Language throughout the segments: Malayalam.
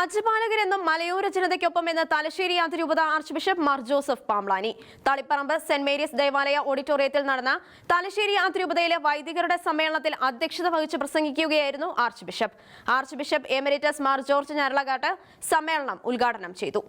അജപാലകരെന്നും മലയോര ജനതയ്ക്കൊപ്പം എന്ന് തലശ്ശേരി അതിരൂപത archbishop Mar Joseph Pamplany Taliparamba saint Mary's ദേവാലയ ഓഡിറ്റോറിയത്തിൽ നടന്ന തലശ്ശേരി അതിരൂപതയിലെ വൈദികരുടെ സമ്മേളനത്തിൽ അധ്യക്ഷത വഹിച്ച് പ്രസംഗിക്കുകയായിരുന്നു archbishop archbishop emeritus Mar George Njaralakatt സമ്മേളനം ഉദ്ഘാടനം ചെയ്തു.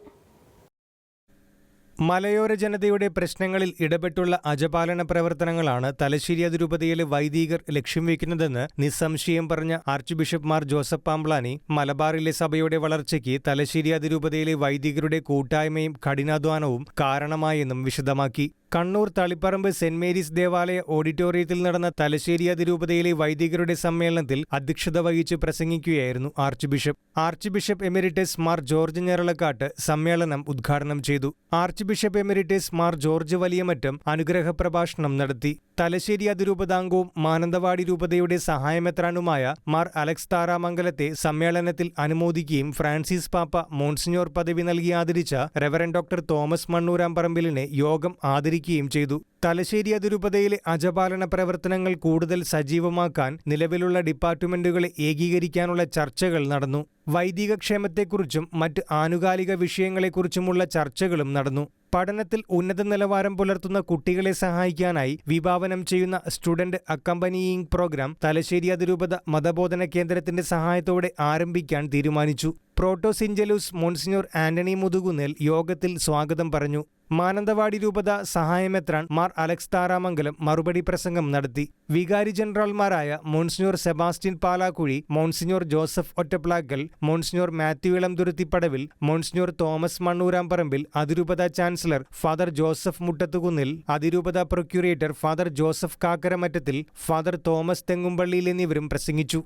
മലയോര ജനതയുടെ പ്രശ്നങ്ങളിൽ ഇടപെട്ടുള്ള അജപാലന പ്രവർത്തനങ്ങളാണ് തലശ്ശേരി അതിരൂപതയിലെ വൈദികർ ലക്ഷ്യം വയ്ക്കുന്നതെന്ന് നിസ്സംശയം പറഞ്ഞ archbishop Mar Joseph Pamplany മലബാറിലെ സഭയുടെ വളർച്ചയ്ക്ക് തലശ്ശേരി അതിരൂപതയിലെ വൈദികരുടെ കൂട്ടായ്മയും കഠിനാധ്വാനവും കാരണമായെന്നും വിശദമാക്കി. കണ്ണൂർ തളിപ്പറമ്പ് സെന്റ് മേരീസ് ദേവാലയ ഓഡിറ്റോറിയത്തിൽ നടന്ന തലശ്ശേരി അതിരൂപതയിലെ വൈദികരുടെ സമ്മേളനത്തിൽ അധ്യക്ഷത വഹിച്ച് പ്രസംഗിക്കുകയായിരുന്നു archbishop. Archbishop emeritus Mar George Njaralakatt സമ്മേളനം ഉദ്ഘാടനം ചെയ്തു. Archbishop emeritus Mar George Valiyamattam അനുഗ്രഹ പ്രഭാഷണം നടത്തി. തലശ്ശേരി അതിരൂപതാംഗവും മാനന്തവാടി രൂപതയുടെ സഹായമെത്രാനുമായ മാർ അലക്സ് താറാമംഗലത്തെ സമ്മേളനത്തിൽ അനുമോദിക്കുകയും ഫ്രാൻസിസ് പാപ്പ മോൺസിഞ്ഞോർ പദവി നൽകി ആദരിച്ച റെവറൻ ഡോക്ടർ തോമസ് മണ്ണൂരാമ്പറമ്പിലിനെ യോഗം ആദരിക്കുകയും ചെയ്തു. തലശ്ശേരി അതിരൂപതയിലെ അജപാലന പ്രവർത്തനങ്ങൾ കൂടുതൽ സജീവമാക്കാൻ നിലവിലുള്ള ഡിപ്പാർട്ട്മെന്റുകളെ ഏകീകരിക്കാനുള്ള ചർച്ചകൾ നടന്നു. വൈദികക്ഷേമത്തെക്കുറിച്ചും മറ്റ് ആനുകാലിക വിഷയങ്ങളെക്കുറിച്ചുമുള്ള ചർച്ചകളും നടന്നു. പഠനത്തിൽ ഉന്നത നിലവാരം പുലർത്തുന്ന കുട്ടികളെ സഹായിക്കാനായി വിഭാവനം ചെയ്യുന്ന സ്റ്റുഡന്റ് അക്കമ്പനിയിങ് പ്രോഗ്രാം തലശ്ശേരി അതിരൂപത മതബോധന കേന്ദ്രത്തിന്റെ സഹായത്തോടെ ആരംഭിക്കാൻ തീരുമാനിച്ചു. പ്രോട്ടോസിഞ്ചലൂസ് മോൺസിനോർ ആന്റണി മുതുകുന്നേൽ യോഗത്തിൽ സ്വാഗതം പറഞ്ഞു. മാനന്തവാടി രൂപത സഹായമെത്രാൻ മാർ അലക്സ് താരാമംഗലം മറുപടി പ്രസംഗം നടത്തി. വികാരി ജനറൽമാരായ monsignor Sebastian Palakuzhy monsignor Joseph Ottaplackal monsignor Mathew Elamthuruthipadavil monsignor Thomas Mannoorampambil അതിരൂപത ചാൻസലർ ഫാദർ ജോസഫ് മുട്ടത്തുകുന്നിൽ അതിരൂപത procurator father Joseph Kakkaramattathil father Thomas Thengumpallil എന്നിവരും പ്രസംഗിച്ചു.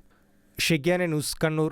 ഷിഗ്യാന ന്യൂസ് കണ്ണൂർ.